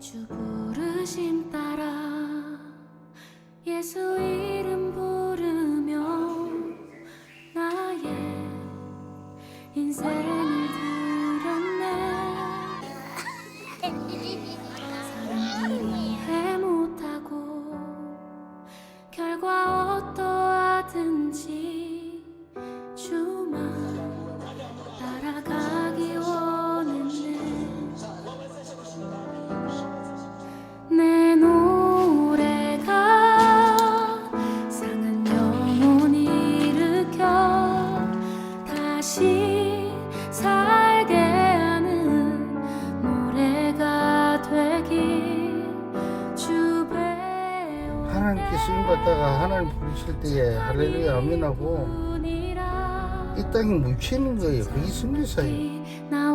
주 부르심 따라 예수 이름 부르며 나의 인생을 살게 하는 노래가 되길 주 배워 하나님께 쓰임 받다가 하나님 부르실 때에 할렐루야 아멘하고 이 땅이 묻히는 거예요. 그게 승리사예요. 나